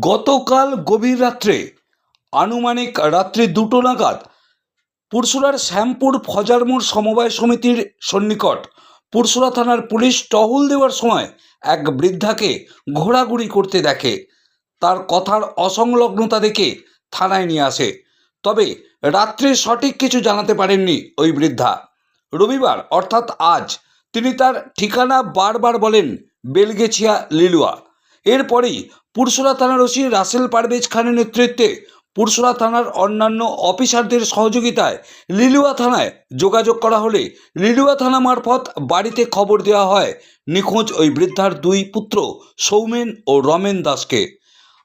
গতকাল গভীর রাত্রে, আনুমানিক রাত্রি দুটো নাগাদ, পুরসুরার শ্যামপুর ফজারমোড় সমবায় সমিতির সন্নিকট পুরসুরা থানার পুলিশ টহল দেওয়ার সময় এক বৃদ্ধাকে ঘোরাঘুরি করতে দেখে। তার কথার অসংলগ্নতা দেখে থানায় নিয়ে আসে। তবে রাত্রে সঠিক কিছু জানাতে পারেননি ওই বৃদ্ধা। রবিবার, অর্থাৎ আজ, তিনি তার ঠিকানা বারবার বলেন, বেলগেছিয়া, লিলুয়া। এরপরেই পুরসুরা থানার ওসি রাসেল পারভেজ খানের নেতৃত্বে পুরসুরা থানার অন্যান্য অফিসারদের সহযোগিতায় লিলুয়া থানায় যোগাযোগ করা হলে লিলুয়া থানা মারফত বাড়িতে খবর দেওয়া হয়। নিখোঁজ ওই বৃদ্ধার দুই পুত্র, সৌমেন ও রমেন দাসকে।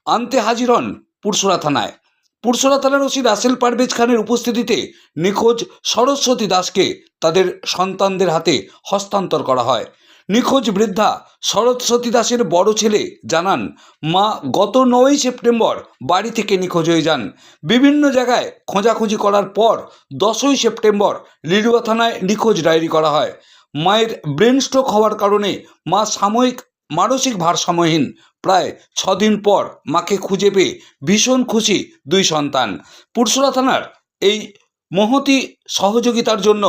আনতে হাজির হন পুরসুরা থানায়। পুরসুরা থানার ওসি রাসেল পারভেজ খানের উপস্থিতিতে নিখোঁজ সরস্বতী দাসকে তাদের সন্তানদের হাতে হস্তান্তর করা হয়। নিখোঁজ বৃদ্ধা সরস্বতী দাসের বড় ছেলে জানান, মা গত নয়ই সেপ্টেম্বর বাড়ি থেকে নিখোঁজ হয়ে যান। বিভিন্ন জায়গায় খোঁজাখুঁজি করার পর দশই সেপ্টেম্বর লিলুয়া থানায় নিখোঁজ ডায়েরি করা হয়। মায়ের ব্রেন স্ট্রোক হওয়ার কারণে মা সাময়িক, মানসিক ভারসাম্যহীন। প্রায় ছদিন পর মাকে খুঁজে পেয়ে ভীষণ খুশি দুই সন্তান। পুরসুরা থানার এই মহতি সহযোগিতার জন্য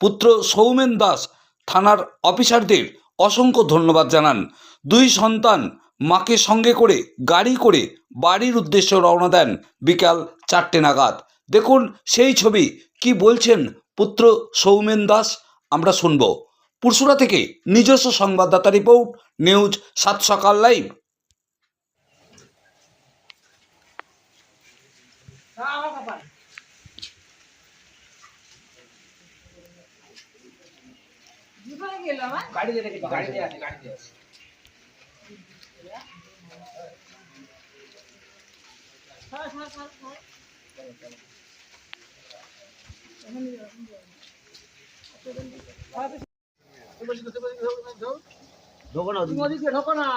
পুত্র সৌমেন দাস থানার অফিসারদের অসংখ্য ধন্যবাদ জানান। দুই সন্তান মাকে সঙ্গে করে, গাড়ি করে বাড়ির উদ্দেশ্যে রওনা দেন বিকাল চারটে নাগাদ। দেখুন সেই ছবি। কি বলছেন পুত্র সৌমেন দাস? আমরা শুনব। পুরসুরা থেকে নিজস্ব সংবাদদাতা রিপোর্ট, নিউজ সাত সকাল লাইভ। গাড়ি দিয়ে রেখেছি গাড়ি দিয়ে আছে গাড়ি দিয়ে আছে ঢোকো না তুমি ওদিকে ঢোকো না।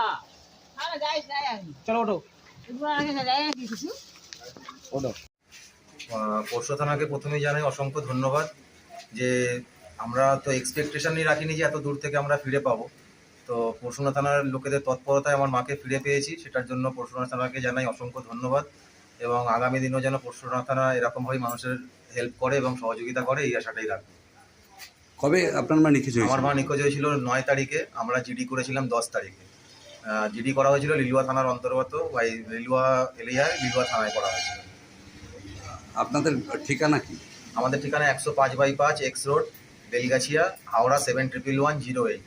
চলো ওঠো। ওঠো। পরশু থানাকে প্রথমেই জানাই অসংখ্য ধন্যবাদ যে আমরা তো এক্সপেকটেশনই রাখিনি যে এত দূর থেকে আমরা ফিরে পাবো। তো পরশুনা থানার লোকেদের তৎপরতায় আমার মাকে ফিরে পেয়েছি। সেটার জন্য পরশুনা থানাকে জানাই অসংখ্য ধন্যবাদ এবং আগামী দিনেও যেন পরশুনা থানা এরকমভাবেই মানুষের হেল্প করে এবং সহযোগিতা করে এই আশাটাই রাখবে। কবে আপনার মা নিখোঁজ আমার মা নিখোঁজ হয়েছিল নয় তারিখে। আমরা জিডি করেছিলাম দশ তারিখে। জিডি করা হয়েছিল লিলুয়া থানার অন্তর্গত বাই লিলুয়া এলিয়ায় লিলুয়া থানায় করা হয়েছিল। আপনাদের ঠিকানা কি? আমাদের ঠিকানা একশো পাঁচ বাই পাঁচ x road Belgachia Howrah seven triple one zero eight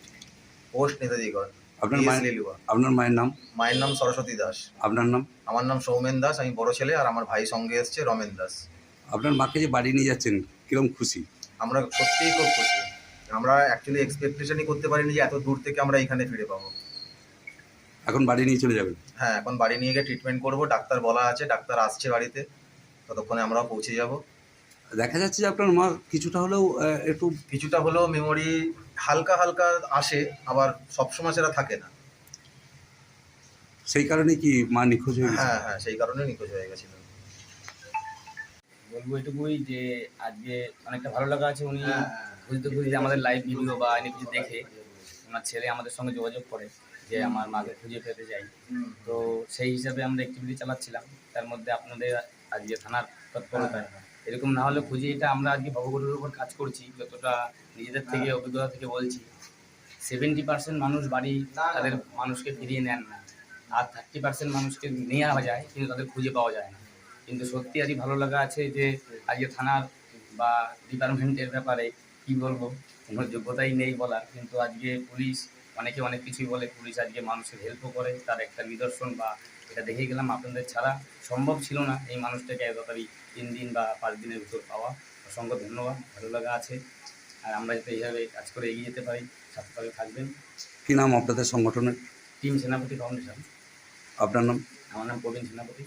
post Netajigarh আপনার আপনার মায়ের নাম? মায়ের নাম সরস্বতী দাস। আপনার নাম? আমার নাম সৌমেন দাস আমি বড় ছেলে আর আমার ভাই সঙ্গে এসছে রমেন দাস। আপনার মাকে যে বাড়ি নিয়ে যাচ্ছেন কিরম খুশি? আমরা সত্যিই খুব খুশি। আমরা অ্যাকচুয়ালি এক্সপেকটেশনই করতে পারিনি যে এত দূর থেকে আমরা এখানে ফিরে পাবো। এখন বাড়ি নিয়ে চলে যাবেন? হ্যাঁ এখন বাড়ি নিয়ে গিয়ে ট্রিটমেন্ট করব। ডাক্তার বলা আছে ডাক্তার আসছে বাড়িতে। ততক্ষণে আমরাও পৌঁছে যাব। দেখা যাচ্ছে যে আপনার মা কিছুটা হলেও একটু কিছুটা হলেও মেমোরি হালকা হালকা আসে আবার সবসময় সেটা থাকে না। সেই কারণে কি মা নিখোঁজ হয়ে হ্যাঁ হ্যাঁ সেই কারণে নিখোঁজ হয়ে গেছিল। বলব এটুকুই যে আজকে অনেকটা ভালো লাগা আছে উনি। খুঁজতে খুঁজতে আমাদের লাইভ ভিডিও বা এনে কিছু দেখে ওনার ছেলে আমাদের সঙ্গে যোগাযোগ করে যে আমার মাকে খুঁজে পেতে চাই। তো সেই হিসাবে আমরা অ্যাক্টিভিটি চালাচ্ছিলাম। তার মধ্যে আপনাদের আজকে থানার তৎপরতায় এরকম না হলে খুঁজে এটা আমরা আজকে ভগবতের উপর কাজ করছি যতটা নিজেদের থেকে অভিজ্ঞতা থেকে বলছি। সেভেন্টি পার্সেন্ট মানুষ বাড়ি তাদের মানুষকে ফিরিয়ে নেন না। আর থার্টি পার্সেন্ট মানুষকে নেওয়া যায় কিন্তু তাদের খুঁজে পাওয়া যায় না। কিন্তু সত্যি আজই ভালো লাগা আছে যে আজকে থানার বা ডিপার্টমেন্টের ব্যাপারে কি বলব? কোনো যোগ্যতাই নেই বলার কিন্তু আজকে পুলিশ অনেকে অনেক কিছুই বলে পুলিশ আজকে মানুষের হেল্পও করে তার একটা নিদর্শন বা এটা দেখে গেলাম আপনাদের ছাড়া সম্ভব ছিল না এই মানুষটাকে এত তাড়াতাড়ি তিন দিন বা পাঁচ দিনের ভিতর পাওয়া। অসংখ্য ধন্যবাদ ভালো লাগা আছে। আর আমরা যাতে এইভাবে কাজ করে এগিয়ে যেতে পারি সাথে থাকবেন। কি নাম আপনাদের সংগঠনের? টিম সেনাপতি ফাউন্ডেশন। আপনার নাম? আমার নাম প্রবীণ সেনাপতি।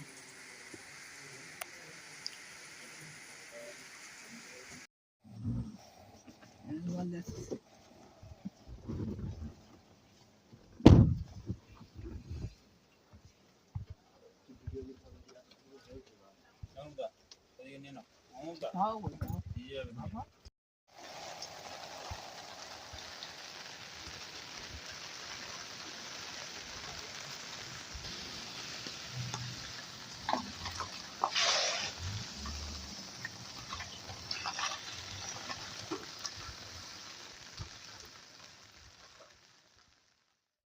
হ্যাঁ